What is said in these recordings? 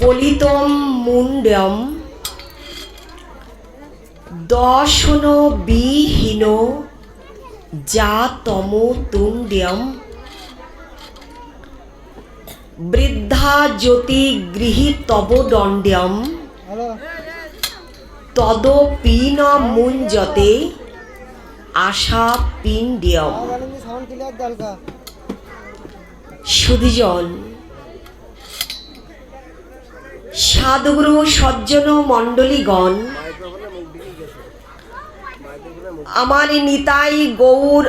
পলিতম মুন্ডম দশন বিহীন যা তম তুণ্ড্যম। বৃদ্ধা জ্যোতি গৃহীতব দণ্ড্যম। তদপীন মুঞ্জতে আশা পিণ্ড্যম। সুধিজন সাধুগুরু সজ্জন মণ্ডলীগণ, আমার নিতাই গৌর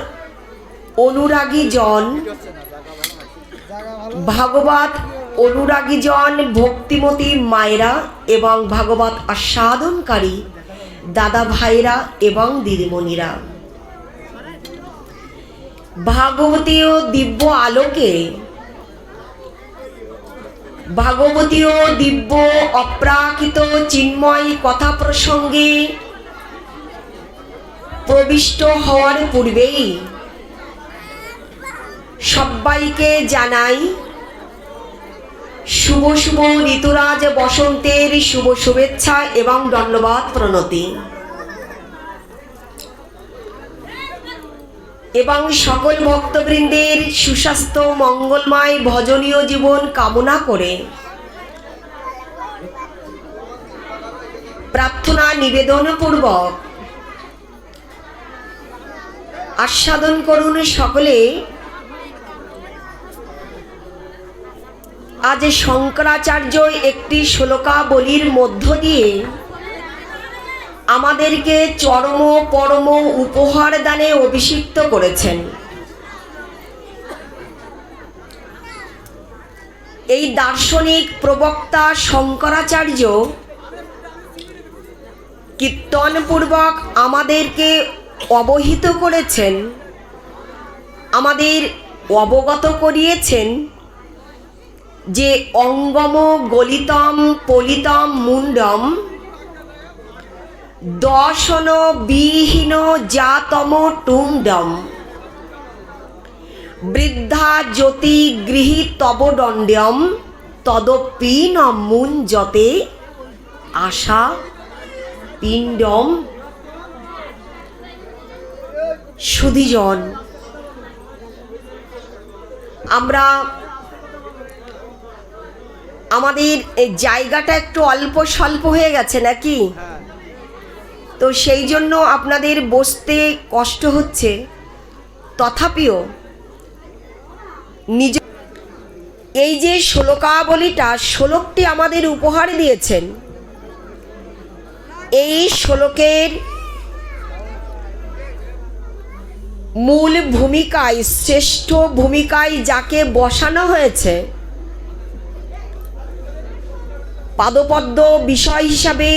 অনুরাগী জন ভাগবত অনুরাগী জন ভক্তিমতী মায়েরা এবং ভাগবত আস্বাদনকারী দাদা ভাইরা এবং দিদিমণিরা। ভাগবতীয় দিব্য আলোকে ভাগবতীয় দিব্য, অপ্রাকৃত চিন্ময় কথা প্রসঙ্গে প্রবিষ্ট হওয়ার পূর্বেই সবাইকে জানাই শুভ শুভ ঋতুরাজ বসন্তের শুভ শুভেচ্ছা এবং ধন্যবাদ প্রণতি। এবং সকল ভক্তবৃন্দের সুস্বাস্থ্য, মঙ্গলময়, ভজনীয় জীবন কামনা করে প্রার্থনা নিবেদনপূর্বক আস্বাদন করুন সকলে। আজ শঙ্করাচার্য একটি শ্লোকাবলীর মধ্য দিয়ে আমাদেরকে চরম পরম উপহার দানে অভিষিক্ত করেছেন। এই দার্শনিক প্রবক্তা শঙ্করাচার্য কীর্তনপূর্বক আমাদেরকে অবহিত করেছেন, আমাদের অবগত করিয়েছেন যে অঙ্গম গলিতম পলিতম মুন্ডম দর্শন বিহীন জাতম টুণ্ডম বৃদ্ধা জ্যোতি গৃহী তব দণ্ডম তদপীন মুঞ্জতে আশা পিণ্ডম। সুধিজন, আমরা আমাদের জায়গাটা একটু অল্প স্বল্প হয়ে গেছে নাকি? তো সেই জন্য আপনাদের বসতে কষ্ট হচ্ছে। তথাপিও নিজ এই যে শ্লোকাবলীটা, শ্লোকটি আমাদের উপহার দিয়েছেন, এই শ্লোকের মূল ভূমিকায়, শ্রেষ্ঠ ভূমিকায় যাকে বসানো হয়েছে, পাদপদ্ম বিষয় হিসাবে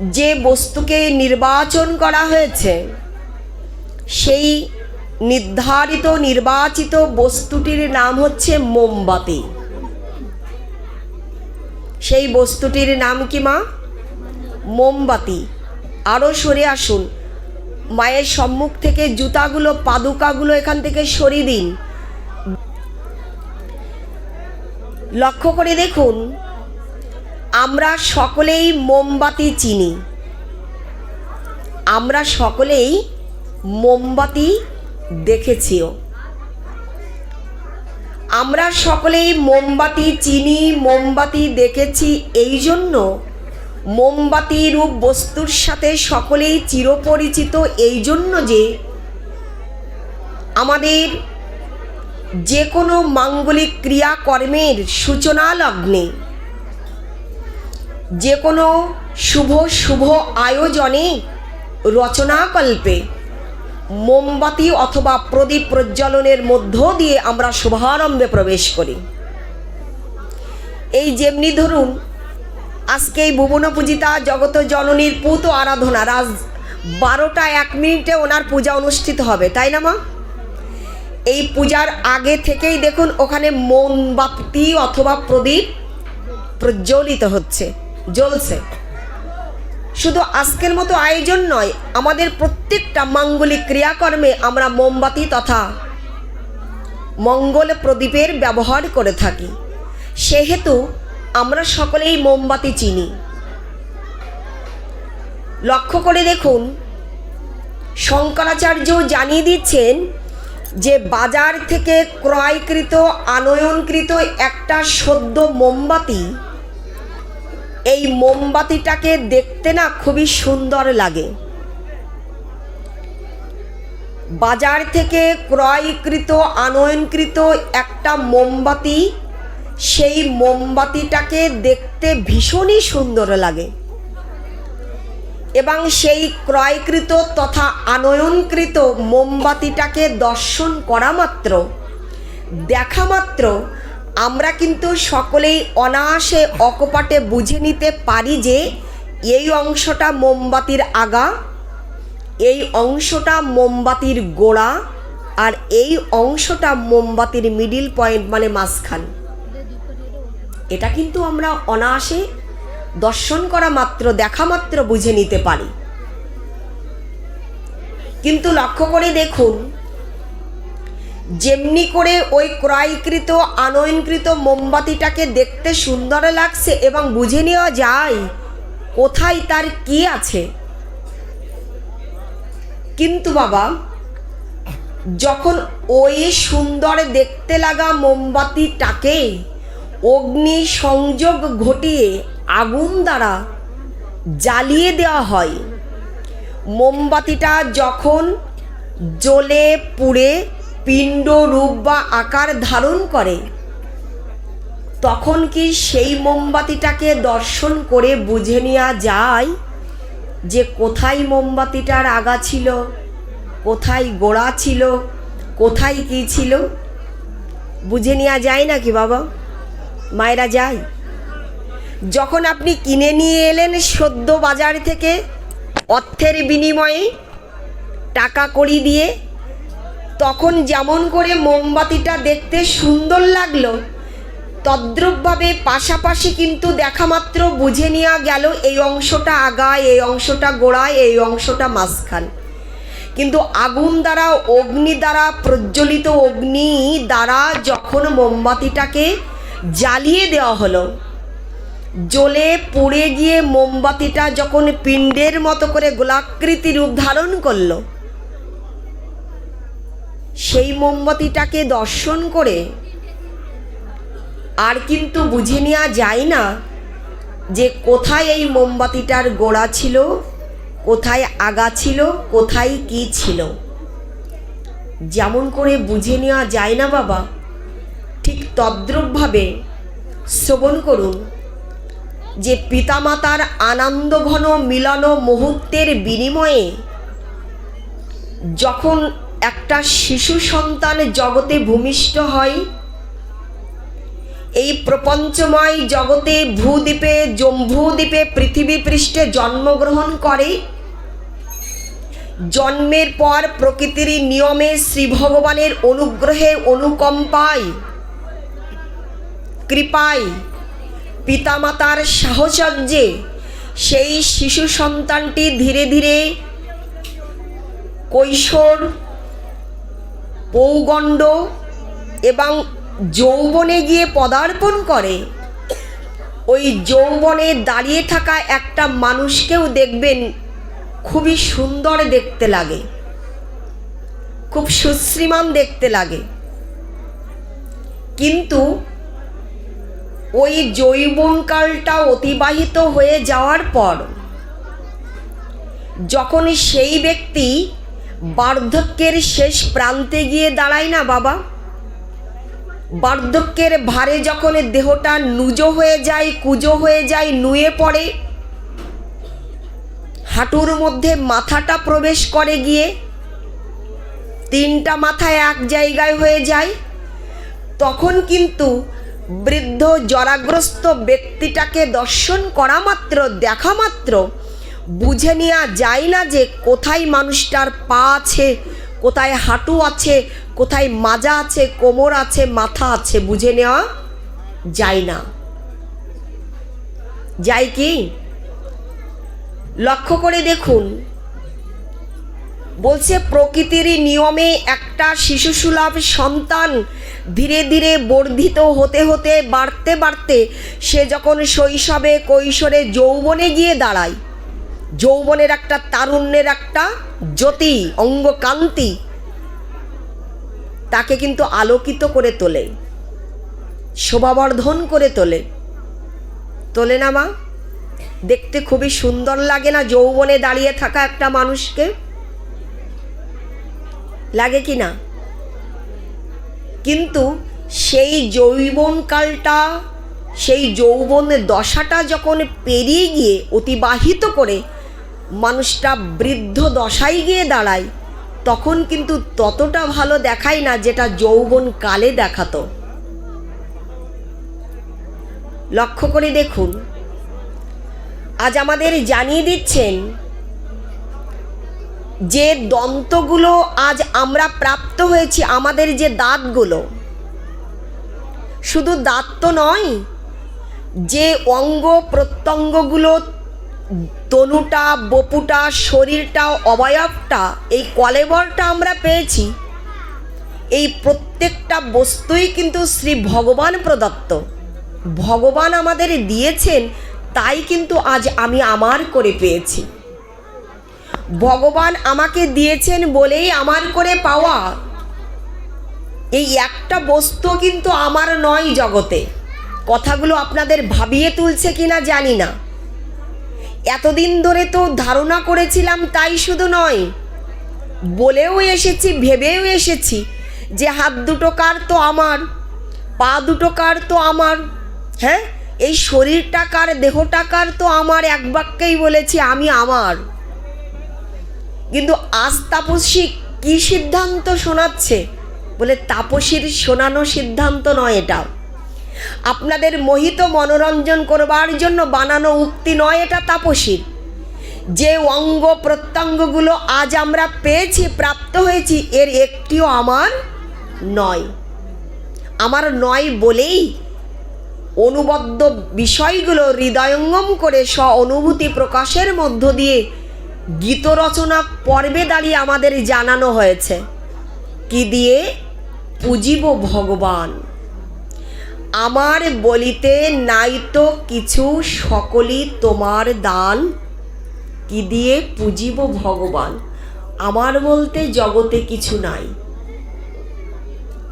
যে বস্তুকে নির্বাচন করা হয়েছে, সেই নির্ধারিত, নির্বাচিত বস্তুটির নাম হচ্ছে মোমবাতি। সেই বস্তুটির নাম কি মা? মোমবাতি। আরও সরে আসুন। মায়ের সম্মুখ থেকে জুতাগুলো, পাদুকাগুলো এখান থেকে সরিয়ে দিন। লক্ষ্য করে দেখুন আমরা সকলেই মোমবাতি চিনি। আমরা সকলেই মোমবাতি দেখেছিও। আমরা সকলেই মোমবাতি চিনি, মোমবাতি দেখেছি এই জন্য মোমবাতি রূপ বস্তুর সাথে সকলেই চিরপরিচিত এই জন্য যে আমাদের যে কোনো মাঙ্গলিক ক্রিয়াকর্মের সূচনা লগ্নে যে কোনো শুভ শুভ আয়োজনে রচনাকল্পে মোমবাতি অথবা প্রদীপ প্রজ্বলনের মধ্য দিয়ে আমরা শুভারম্ভে প্রবেশ করি। এই যেমনি ধরুন, আজকে এই ভুবন পূজিতা জগত জননীর পুত আরাধনা রাজ বারোটা এক মিনিটে ওনার পূজা অনুষ্ঠিত হবে, তাই না মা? এই পূজার আগে থেকেই দেখুন, ওখানে মোমবাতি অথবা প্রদীপ প্রজ্বলিত হচ্ছে। জ্বলছে। শুধু আজকের মতো আয়োজন নয়, আমাদের প্রত্যেকটা মাঙ্গলিক ক্রিয়াকর্মে আমরা মোমবাতি তথা মঙ্গল প্রদীপের ব্যবহার করে থাকি। সেহেতু আমরা সকলেই মোমবাতি চিনি। লক্ষ্য করে দেখুন, শঙ্করাচার্য জানিয়ে দিচ্ছেন যে বাজার থেকে ক্রয়কৃত, আনয়নকৃত একটা সদ্য মোমবাতি এই মোমবাতিটাকে দেখতে না খুবই সুন্দর লাগে। বাজার থেকে ক্রয়কৃত, আনয়নকৃত একটা মোমবাতি, সেই মোমবাতিটাকে দেখতে ভীষণই সুন্দর লাগে। এবং সেই ক্রয়কৃত তথা আনয়নকৃত মোমবাতিটাকে দর্শন করা মাত্র, দেখা মাত্র আমরা কিন্তু সকলেই অনায়াসে অকপাটে বুঝে নিতে পারি যে এই অংশটা মোমবাতির আগা, এই অংশটা মোমবাতির গোড়া আর এই অংশটা মোমবাতির মিডিল পয়েন্ট মানে মাঝখান। এটা কিন্তু আমরা অনায়াসে দর্শন করা মাত্র, দেখা মাত্র বুঝে নিতে পারি। কিন্তু লক্ষ্য করে দেখুন যেমনি করে ওই ক্রয়কৃত, আনয়নকৃত মোমবাতিটাকে দেখতে সুন্দর লাগছে এবং বুঝে নেওয়া যায় কোথায় তার কি আছে। কিন্তু বাবা, যখন ওই সুন্দর দেখতে লাগা মোমবাতিটাকে অগ্নি সংযোগ ঘটিয়ে আগুন দ্বারা জ্বালিয়ে দেওয়া হয়, মোমবাতিটা যখন জ্বলে পুড়ে পিণ্ড রূপ বা আকার ধারণ করে, তখন কি সেই মোমবাতিটাকে দর্শন করে বুঝে নেওয়া যায় যে কোথায় মোমবাতিটার আগা ছিল, কোথায় গোড়া ছিল, কোথায় কি ছিল? বুঝে নেওয়া যায় নাকি বাবা? মায়েরা যায়। যখন আপনি কিনে নিয়ে এলেন সদ্য বাজার থেকে, অর্থের বিনিময়ে টাকা কড়ি দিয়ে তখন যেমন করে মোমবাতিটা দেখতে সুন্দর লাগল, তদ্রুপভাবে পাশাপাশি কিন্তু দেখা মাত্র বুঝে নেওয়া গেল এই অংশটা আগায়, এই অংশটা গোড়ায়, এই অংশটা মাঝখান। কিন্তু আগুন দ্বারা, অগ্নি দ্বারা প্রজ্বলিত অগ্নি দ্বারা যখন মোমবাতিটাকে জ্বালিয়ে দেওয়া হলো, জ্বলে পুড়ে গিয়ে মোমবাতিটা যখন পিণ্ডের মতো করে গোলাকৃতি রূপ ধারণ করল সেই মোমবাতিটাকে দর্শন করে আর কিন্তু বুঝে নেওয়া যায় না যে কোথায় এই মোমবাতিটার গোড়া ছিল, কোথায় আগা ছিল, কোথায় কি ছিল। যেমন করে বুঝে নেওয়া যায় না বাবা। ঠিক তদ্রূপভাবে শ্রবণ করুন যে পিতামাতার আনন্দঘন মিলন মুহূর্তের বিনিময়ে যখন একটা শিশু সন্তান জগতে ভূমিষ্ঠ হয়। এই প্রপঞ্চময় জগতে ভূদ্বীপে জম্ভূদ্বীপে পৃথিবী পৃষ্ঠে জন্মগ্রহণ করে। জন্মের পর প্রকৃতির নিয়মে শ্রী ভগবানের অনুগ্রহে অনুকম্পায়, কৃপায় পিতামাতার সাহচর্যে সেই শিশু সন্তানটি ধীরে ধীরে কৈশোর পৌগণ্ড এবং যৌবনে গিয়ে পদার্পণ করে। ওই যৌবনে দাঁড়িয়ে থাকা একটা মানুষকেও দেখবেন খুবই সুন্দর দেখতে লাগে। খুব সুশ্রীমান দেখতে লাগে। কিন্তু ওই যৌবনকালটা অতিবাহিত হয়ে যাওয়ার পর, যখন সেই ব্যক্তি বার্ধক্যের শেষ প্রান্তে গিয়ে দাঁড়ায় না বাবা। বার্ধক্যের ভারে যখন দেহটা নুজো হয়ে যায়, কুজো হয়ে যায়, নুয়ে পড়ে, হাঁটুর মধ্যে মাথাটা প্রবেশ করে গিয়ে তিনটা মাথায় এক জায়গায় হয়ে যায়, তখন কিন্তু বৃদ্ধ জরাগ্রস্ত ব্যক্তিটাকে দর্শন করা মাত্র, দেখা মাত্র বুঝে নেওয়া যায় না যে কোথায় মানুষটার পা আছে, কোথায় হাঁটু আছে, কোথায় মাজা আছে, কোমর আছে, মাথা আছে, বুঝে নেওয়া যায় না। যায় কি? লক্ষ্য করে দেখুন। বলছে, প্রকৃতির নিয়মে একটা শিশুসুলভ সন্তান ধীরে ধীরে বর্ধিত হতে হতে, বাড়তে বাড়তে সে যখন শৈশবে কৈশোরে যৌবনে গিয়ে দাঁড়ায় যৌবনের একটা, তারুণ্যের একটা জ্যোতি, অঙ্গকান্তি তাকে কিন্তু আলোকিত করে তোলে, শোভাবর্ধন করে তোলে। তোলে না মা? দেখতে খুবই সুন্দর লাগে না যৌবনে দাঁড়িয়ে থাকা একটা মানুষকে? লাগে কি না? কিন্তু সেই যৌবনকালটা সেই যৌবনের দশাটা যখন পেরিয়ে গিয়ে অতিবাহিত করে মানুষটা বৃদ্ধ দশায় গিয়ে দাঁড়ায়, তখন কিন্তু ততটা ভালো দেখায় না যেটা যৌবন কালে দেখাতো। লক্ষ্য করে দেখুন, আজ আমাদের জানিয়ে দিচ্ছেন যে দন্তগুলো আজ আমরা প্রাপ্ত হয়েছি, আমাদের যে দাঁতগুলো। শুধু দাঁত তো নয়, যে অঙ্গ প্রত্যঙ্গগুলো তনুটা বপুটা, শরীরটা, অবয়বটা, এই কলেবরটা আমরা পেয়েছি। এই প্রত্যেকটা বস্তুই কিন্তু শ্রী ভগবান প্রদত্ত। ভগবান আমাদের দিয়েছেন, তাই কিন্তু আজ আমি আমার করে পেয়েছি। ভগবান আমাকে দিয়েছেন বলেই আমার করে পাওয়া। এই একটা বস্তু কিন্তু আমার নয় জগতে। কথাগুলো আপনাদের ভাবিয়ে তুলছে কিনা জানি না। এতদিন ধরে তো ধারণা করেছিলাম তাই শুধু নয়। বলেও এসেছি, ভেবেও এসেছি যে হাত দুটো কার তো আমার, পা দুটো কার তো আমার হ্যাঁ? এই শরীরটা কার, দেহটা কার তো আমার, এক বাক্যেই বলেছি আমি আমার। কিন্তু আজ তাপসী কী সিদ্ধান্ত শোনাচ্ছে? বলে তাপসীর শোনানো সিদ্ধান্ত নয় এটা। আপনাদের মোহিত মনোরঞ্জন করবার জন্য বানানো উক্তি নয়, এটা তাপসীর। যে অঙ্গ প্রত্যঙ্গগুলো আজ আমরা পেয়েছি, প্রাপ্ত হয়েছি, এর একটিও আমার নয়। আমার নয় বলেই অনুবদ্ধ বিষয়গুলো হৃদয়ঙ্গম করে স্ব অনুভূতি প্রকাশের মধ্য দিয়ে গীত রচনা পর্বে দাঁড়িয়ে আমাদের জানানো হয়েছে। কি দিয়ে? পুজিব ভগবান। আমার বলিতে নাই তো কিছু, সকলই তোমার দান। কি দিয়ে পুজিব ভগবান? আমার বলতে জগতে কিছু নাই।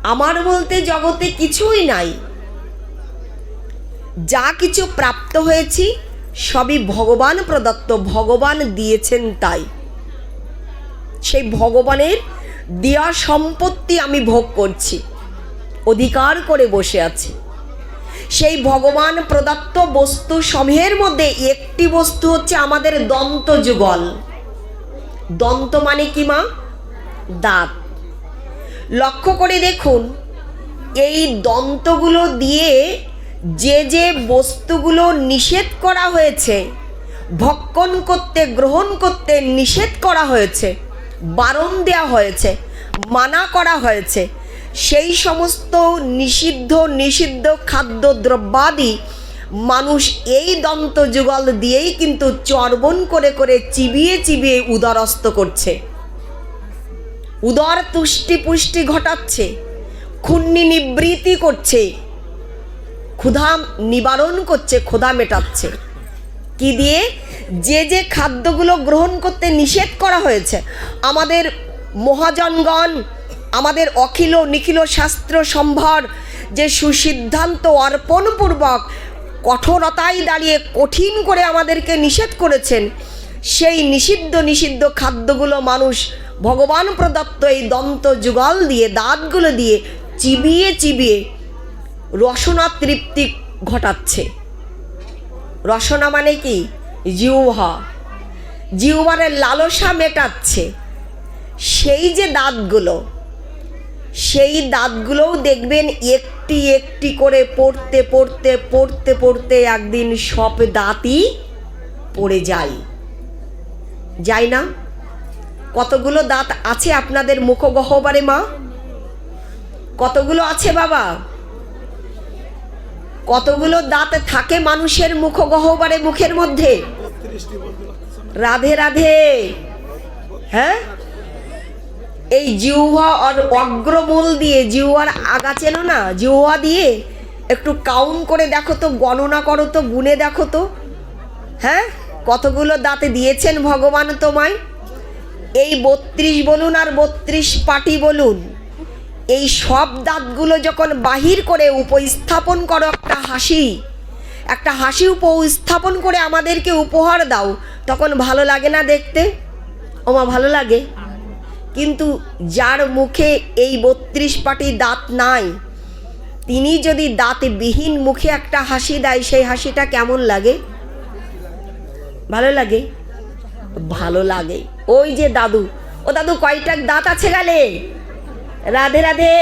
আমার বলতে জগতে কিছুই নাই। যা কিছু প্রাপ্ত হয়েছি, সবই ভগবান প্রদত্ত, ভগবান দিয়েছেন তাই। সেই ভগবানের দেওয়া সম্পত্তি আমি ভোগ করছি, অধিকার করে বসে আছি। সেই ভগবান প্রদত্ত বস্তু সমূহের মধ্যে একটি বস্তু হচ্ছে আমাদের দন্ত যুগল। দন্ত মানে কি মা? দাঁত। লক্ষ্য করে দেখুন, এই দন্তগুলো দিয়ে যে যে বস্তুগুলো নিষেধ করা হয়েছে, ভক্ষণ করতে, গ্রহণ করতে নিষেধ করা হয়েছে, বারণ দেওয়া হয়েছে, মানা করা হয়েছে সেই সমস্ত নিষিদ্ধ নিষিদ্ধ খাদ্য দ্রব্যাদি মানুষ এই দন্ত যুগল দিয়েই কিন্তু চর্বণ করে করে চিবিয়ে চিবিয়ে উদরস্ত করছে। উদর তুষ্টি পুষ্টি ঘটাচ্ছে ক্ষুণ্ণি নিবৃত্তি করছে ক্ষুধা নিবারণ করছে, ক্ষুধা মেটাচ্ছে। কি দিয়ে? যে যে খাদ্যগুলো গ্রহণ করতে নিষেধ করা হয়েছে, আমাদের মহাজনগণ আমাদের অখিল নিখিল শাস্ত্র সম্ভার যে সুসিদ্ধান্ত অর্পণপূর্বক কঠোরতায় দাঁড়িয়ে কঠিন করে আমাদেরকে নিষেধ করেছেন, সেই নিষিদ্ধ নিষিদ্ধ খাদ্যগুলো মানুষ ভগবান প্রদত্ত এই দন্ত যুগল দিয়ে, দাঁতগুলো দিয়ে চিবিয়ে চিবিয়ে রসনা তৃপ্তি ঘটাচ্ছে। রসনা মানে কি? জিউহা জিউবারের লালসা মেটাচ্ছে। সেই যে দাঁতগুলো সেই দাঁতগুলোও দেখবেন একটি একটি করে পড়তে পড়তে পড়তে পড়তে একদিন সব দাঁতই পড়ে যায়। যায় না? কতগুলো দাঁত আছে আপনাদের মুখগহ্বরে মা? কতগুলো আছে বাবা? কতগুলো দাঁত থাকে মানুষের মুখগহ্বরে মুখের মধ্যে? রাধে রাধে। হ্যাঁ? এই আর অগ্রমূল দিয়ে জিউহার আগা চেনো না? জিউহা দিয়ে একটু কাউন্ট করে দেখো তো, গণনা করো তো, গুনে দেখো তো। হ্যাঁ? কতগুলো দাঁতে দিয়েছেন ভগবান তোমায়? এই বত্রিশ বলুন আর বত্রিশ পাটি বলুন। এই সব দাঁতগুলো যখন বাহির করে উপস্থাপন করো একটা হাসি একটা হাসি উপস্থাপন করে আমাদেরকে উপহার দাও, তখন ভালো লাগে না দেখতে? ওমা, ভালো লাগে। কিন্তু যার মুখে এই বত্রিশ পাটি দাঁত নাই, তিনি যদি দাঁতবিহীন মুখে একটা হাসি দেয়, সেই হাসিটা কেমন লাগে? ভালো লাগে? ভালো লাগে। ওই যে দাদু। ও দাদু, কয়টা দাঁত আছে গালে? রাধে রাধে।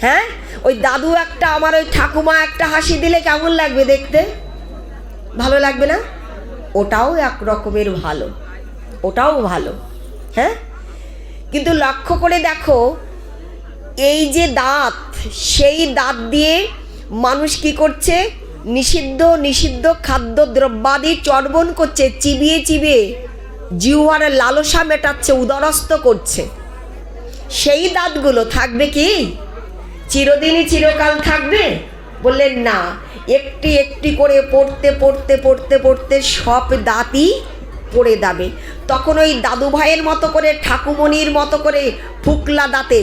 হ্যাঁ? ওই দাদু একটা, আমার ওই ঠাকুমা একটা হাসি দিলে কেমন লাগবে দেখতে? ভালো লাগবে না? ওটাও এক রকমের ভালো। ওটাও ভালো। হ্যাঁ? কিন্তু লক্ষ্য করে দেখো, এই যে দাঁত, সেই দাঁত দিয়ে মানুষ কি করছে? নিষিদ্ধ নিষিদ্ধ খাদ্য দ্রব্যাদি চর্বণ করছে, চিবিয়ে চিবিয়ে জিহ্বার লালসা মেটাচ্ছে, উদরস্থ করছে। সেই দাঁতগুলো থাকবে কি? চিরদিনই চিরকাল থাকবে? বললেন না, একটি একটি করে পড়তে পড়তে পড়তে পড়তে সব দাঁতই পড়ে যাবে। তখন ওই দাদু ভাইয়ের মতো করে ঠাকুমনির মতো করে ফুকলা দাঁতে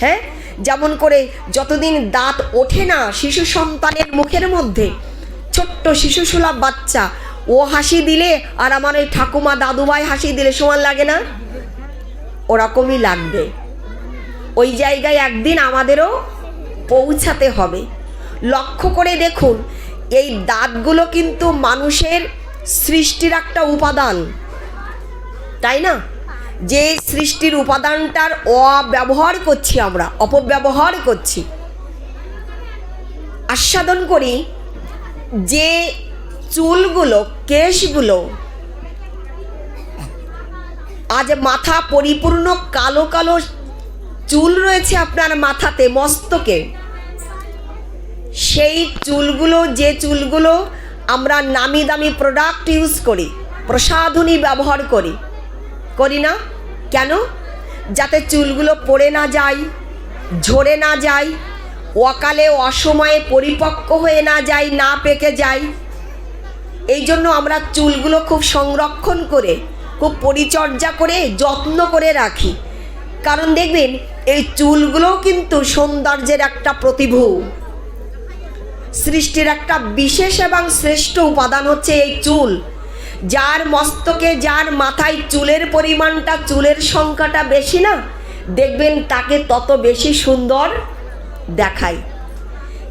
হ্যাঁ? যেমন করে যতদিন দাঁত ওঠে না শিশু সন্তানের মুখের মধ্যে, ছোট্ট শিশু সুলাভ বাচ্চা, ও হাসি দিলে আর আমার ওই ঠাকুমা দাদু ভাই হাসি দিলে সমান লাগে না? ওরকমই লাগবে। ওই জায়গায় একদিন আমাদেরও পৌঁছাতে হবে। লক্ষ্য করে দেখুন, এই দাঁতগুলো কিন্তু মানুষের সৃষ্টির একটা উপাদান। তাই না? যে সৃষ্টির উপাদানটার অব্যবহার করছি আমরা, অপব্যবহার করছি। আস্বাদন করি, যে চুলগুলো, কেশগুলো আজ মাথা পরিপূর্ণ কালো কালো চুল রয়েছে আপনার মাথাতে, মস্তকে। সেই চুলগুলো, যে চুলগুলো আমরা নামি দামি প্রোডাক্ট ইউজ করি, প্রসাধনী ব্যবহার করি। করি না? কেন? যাতে চুলগুলো পড়ে না যায়, ঝরে না যায়, অকালে অসময়ে পরিপক্ক হয়ে না যায়, না পেকে যায়। এই জন্য আমরা চুলগুলো খুব সংরক্ষণ করে, খুব পরিচর্যা করে, যত্ন করে রাখি। কারণ দেখবেন, এই চুলগুলোও কিন্তু সৌন্দর্যের একটা প্রতিভূ। সৃষ্টির একটা বিশেষ এবং শ্রেষ্ঠ উপাদান হচ্ছে এই চুল। যার মস্তকে, যার মাথায় চুলের পরিমাণটা, চুলের সংখ্যাটা বেশি না, দেখবেন তাকে তত বেশি সুন্দর দেখায়।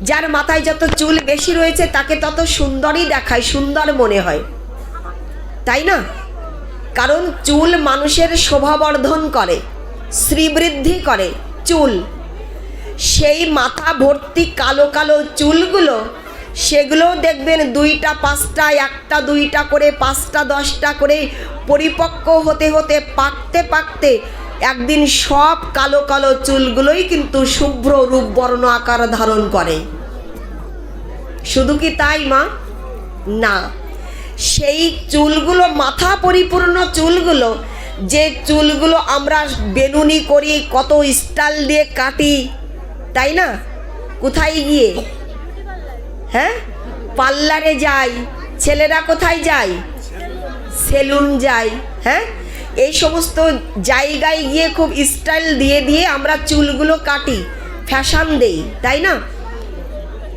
যার মাথায় যত চুল বেশি রয়েছে, তাকে তত সুন্দরই দেখায়, সুন্দর মনে হয়। তাই না? কারণ চুল মানুষের শোভাবর্ধন করে, শ্রীবৃদ্ধি করে চুল। সেই মাথা ভর্তি কালো কালো চুলগুলো সেগুলো দেখবেন দুইটা, পাঁচটা, একটা, দুইটা করে, পাঁচটা, দশটা করে পরিপক্ক হতে হতে, পাকতে পাকতে একদিন সব কালো কালো চুলগুলোই কিন্তু শুভ্র রূপ বর্ণ আকার ধারণ করে। শুধু কি তাই, মা? না। সেই চুলগুলো, মাথা পরিপূর্ণ চুলগুলো, যে চুলগুলো আমরা বেনুনি করি, কত স্টাইল দিয়ে কাটি তাই না? কোথায় গিয়ে? হ্যাঁ? পার্লারে যাই, ছেলেরা কোথায় যায়? সেলুন যাই হ্যাঁ? এই সমস্ত জায়গায় গিয়ে খুব স্টাইল দিয়ে দিয়ে আমরা চুলগুলো কাটি ফ্যাশন দেই, তাই না?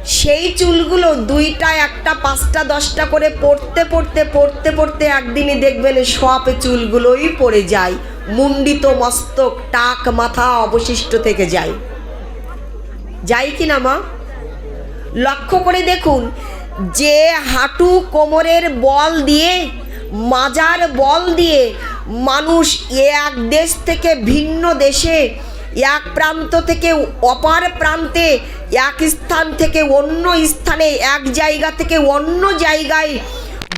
সেই চুলগুলো দুইটা, একটা, পাঁচটা, দশটা করে পড়তে পড়তে পড়তে পড়তে একদিনই দেখবেন সব চুলগুলোই পড়ে যায়, মুন্ডিত মস্তক, টাক মাথা অবশিষ্ট থেকে যায়। যাই কি না মা। লক্ষ্য করে দেখুন, যে হাঁটু কোমরের বল দিয়ে, মাজার বল দিয়ে মানুষ এক দেশ থেকে ভিন্ন দেশে, এক প্রান্ত থেকে অপার প্রান্তে, এক স্থান থেকে অন্য স্থানে, এক জায়গা থেকে অন্য জায়গায়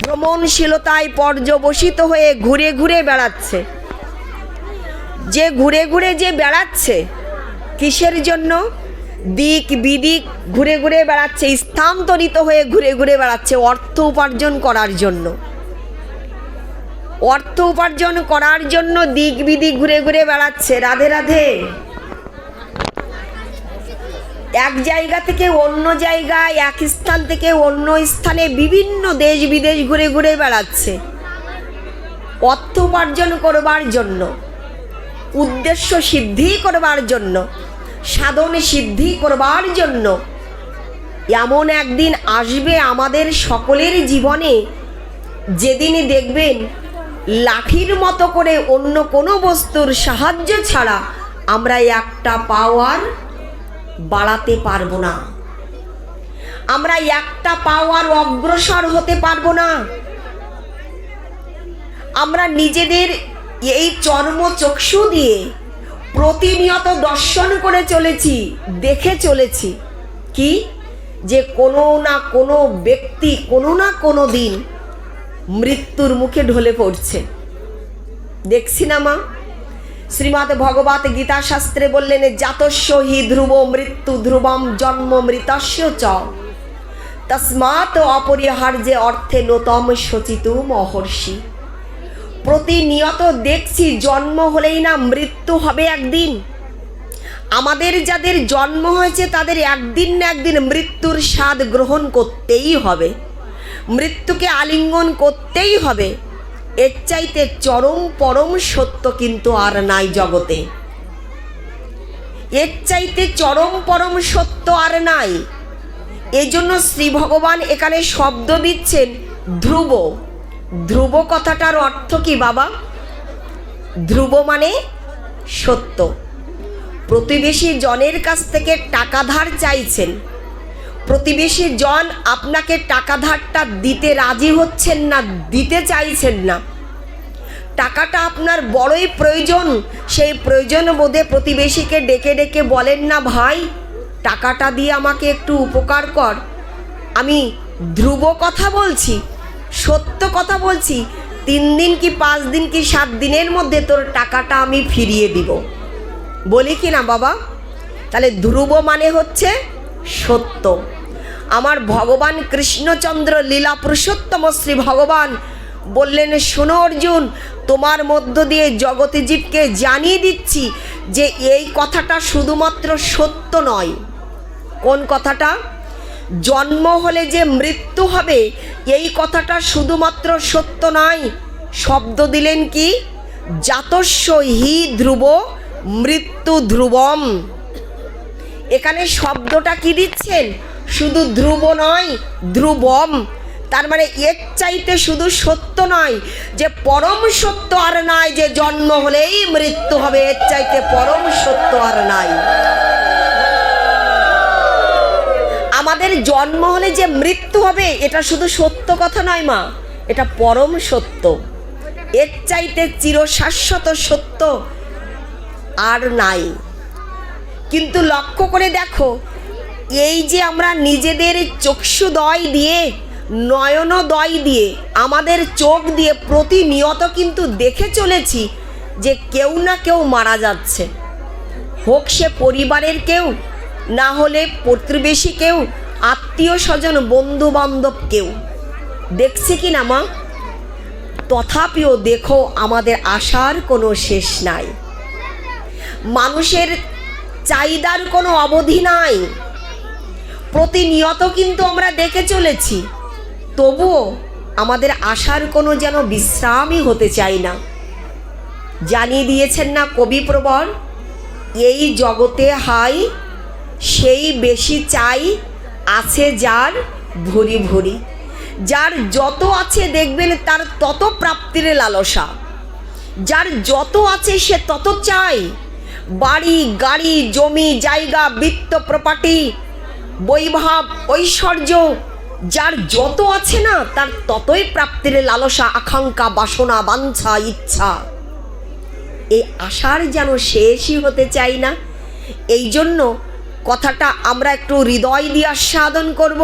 ভ্রমণশীলতায় পর্যবসিত হয়ে ঘুরে ঘুরে বেড়াচ্ছে। যে ঘুরে ঘুরে যে বেড়াচ্ছে, কিসের জন্য? দিক বিদিক ঘুরে ঘুরে বেড়াচ্ছে, স্থানান্তরিত হয়ে ঘুরে ঘুরে বেড়াচ্ছে অর্থ উপার্জন করার জন্য। অর্থ উপার্জন করার জন্য দিক বিদিক ঘুরে ঘুরে বেড়াচ্ছে। রাধে রাধে। এক জায়গা থেকে অন্য জায়গায়, এক স্থান থেকে অন্য স্থানে বিভিন্ন দেশ বিদেশ ঘুরে ঘুরে বেড়াচ্ছে। অর্থ উপার্জন করবার জন্য, উদ্দেশ্য সিদ্ধি করবার জন্য সাধন সিদ্ধি করবার জন্য। এমন একদিন আসবে আমাদের সকলের জীবনে, যেদিন দেখবেন লাঠির মতো করে অন্য কোনো বস্তুর সাহায্য ছাড়া আমরা একটা পাওয়ার বাড়াতে পারব না। আমরা একটা পাওয়ার অগ্রসর হতে পারব না। আমরা নিজেদের এই চর্মচক্ষু দিয়ে প্রতিনিয়ত দর্শন করে চলেছি, দেখে চলেছি। কি? যে কোনো না কোনো ব্যক্তি কোনো না কোনো দিন মৃত্যুর মুখে ঢলে পড়ছে। দেখছি না মা। শ্রীমৎ ভগবত গীতা শাস্ত্রে বললেন, জাতস্য হি ধ্রুব মৃত্যু ধ্রুবম জন্ম মৃতস্য চ। তস্মাৎ অপরিহার্যে অর্থে নতম শচিতু মহর্ষি। প্রতিনিয়ত দেখছি জন্ম হলেই না মৃত্যু হবে একদিন। আমাদের যাদের জন্ম হয়েছে তাদের একদিন না একদিন মৃত্যুর স্বাদ গ্রহণ করতেই হবে। মৃত্যুকে আলিঙ্গন করতেই হবে। এর চাইতে চরম পরম সত্য কিন্তু আর নাই জগতে। এর চাইতে চরম পরম সত্য আর নাই। এজন্য শ্রী ভগবান এখানে শব্দ দিচ্ছেন, ধ্রুব। ধ্রুব কথাটার অর্থ কি, বাবা? ধ্রুব মানে সত্য। প্রতিবেশী জনের কাছ থেকে টাকা ধার চাইছেন। প্রতিবেশী জন আপনাকে টাকা ধারটা দিতে রাজি হচ্ছেন না, দিতে চাইছেন না। টাকাটা আপনার বড়ই প্রয়োজন। সেই প্রয়োজন বোধে প্রতিবেশীকে ডেকে ডেকে বলেন, না ভাই, টাকাটা দিয়ে আমাকে একটু উপকার কর। আমি ধ্রুব কথা বলছি। সত্য কথা বলছি, তিন দিন কি পাঁচ দিন কি সাত দিনের মধ্যে তোর টাকাটা আমি ফিরিয়ে দিব। বলি কি না বাবা? তাহলে ধ্রুব মানে হচ্ছে সত্য। আমার ভগবান কৃষ্ণচন্দ্র লীলা পুরুষোত্তম শ্রী ভগবান বললেন, শোনো অর্জুন, তোমার মধ্য দিয়ে জগতে জীবকে জানিয়ে দিচ্ছি যে এই কথাটা শুধুমাত্র সত্য নয়। কোন কথাটা? জন্ম হলে যে মৃত্যু হবে, এই কথাটা শুধুমাত্র সত্য নয়। শব্দ দিলেন কি? জাতস্য হি ধ্রুব, মৃত্যু ধ্রুবম। এখানে শব্দটা কি দিচ্ছেন? শুধু ধ্রুব নয়, ধ্রুবম। তার মানে এর চাইতে শুধু সত্য নয় যে পরম সত্য আর নাই, যে জন্ম হলেই মৃত্যু হবে, এর চাইতে পরম সত্য আর নাই। আমাদের জন্ম হলে যে মৃত্যু হবে, এটা শুধু সত্য কথা নয় মা, এটা পরম সত্য। এর চাইতে চিরশাশ্বত সত্য আর নাই। কিন্তু লক্ষ্য করে দেখো, এই যে আমরা নিজেদের চক্ষুদয় দিয়ে নয়নদয় দিয়ে, আমাদের চোখ দিয়ে প্রতিনিয়ত কিন্তু দেখে চলেছি যে কেউ না কেউ মারা যাচ্ছে। হোক সে পরিবারের কেউ না হলে প্রতিবেশী কেউ আত্মীয় স্বজন বন্ধু বান্ধব কেউ। দেখছি কি না মা? তথাপিও দেখো আমাদের আশার কোনো শেষ নাই। মানুষের চাহিদার কোনো অবধি নাই। প্রতিনিয়ত কিন্তু আমরা দেখে চলেছি। তবুও আমাদের আশার কোনো যেন বিশ্রামই হতে চাই না। জানিয়ে দিয়েছেন না কবি প্রবর এই জগতে হাই সেই বেশি চাই আছে যার ভরি ভরি। যার যত আছে দেখবেন তার তত প্রাপ্তির লালসা। যার যত আছে সে তত চায় বাড়ি, গাড়ি, জমি, জায়গা, বৃত্ত প্রপার্টি বৈভাব, ঐশ্বর্য, যার যত আছে না তার ততই প্রাপ্তির লালসা, আকাঙ্ক্ষা, বাসনা, বাঞ্ছা, ইচ্ছা। এই আশার যেন শেষই হতে চাই না এই জন্য কথাটা আমরা একটু হৃদয় দিয়ে আস্বাদন করব।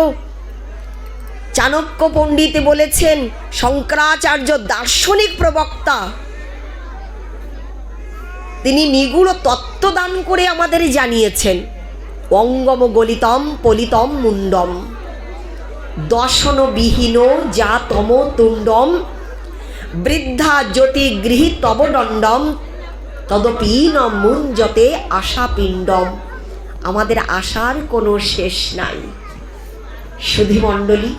চাণক্য পণ্ডিত বলেছেন, শঙ্করাচার্য দার্শনিক প্রবক্তা। তিনি নিগুড় তত্ত্ব দান করে আমাদের জানিয়েছেন, অঙ্গম গলিতম পলিতম মুন্ডম দর্শন বিহীন যা তম তুণ্ডম, বৃদ্ধা জ্যোতি গৃহী তব দণ্ডম, তদপি মুঞ্জতে আশা পিণ্ডম আমাদের আশার কোনো শেষ নাই। সুধী মণ্ডলী,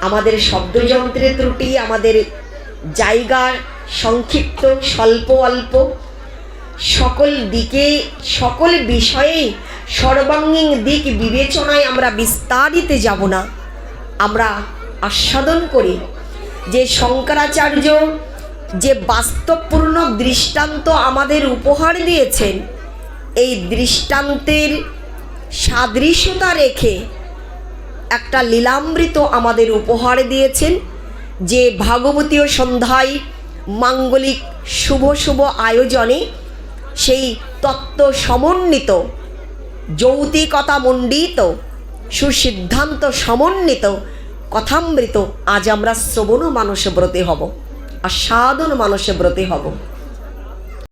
আমাদের শব্দযন্ত্রের ত্রুটি, আমাদের জায়গা সংক্ষিপ্ত স্বল্প অল্প, সকল দিকে, সকল বিষয়ে সর্বাঙ্গীন দিক বিবেচনায় আমরা বিস্তারিত যাব না। আমরা আস্বাদন করি যে শঙ্করাচার্য যে বাস্তবপূর্ণ দৃষ্টান্ত আমাদের উপহার দিয়েছেন এই দৃষ্টান্তের সাদৃশ্যতা রেখে একটা লীলামৃত আমাদের উপহার দিয়েছেন, যে ভাগবতীয় সন্ধ্যায় মাঙ্গলিক শুভ শুভ আয়োজনে সেই তত্ত্ব সমন্বিত, যৌতিকতা মণ্ডিত, সুসিদ্ধান্ত সমন্বিত কথামৃত আজ আমরা শ্রবণ মানসে ব্রতে হব, আস্বাদন মানসে ব্রতে হব।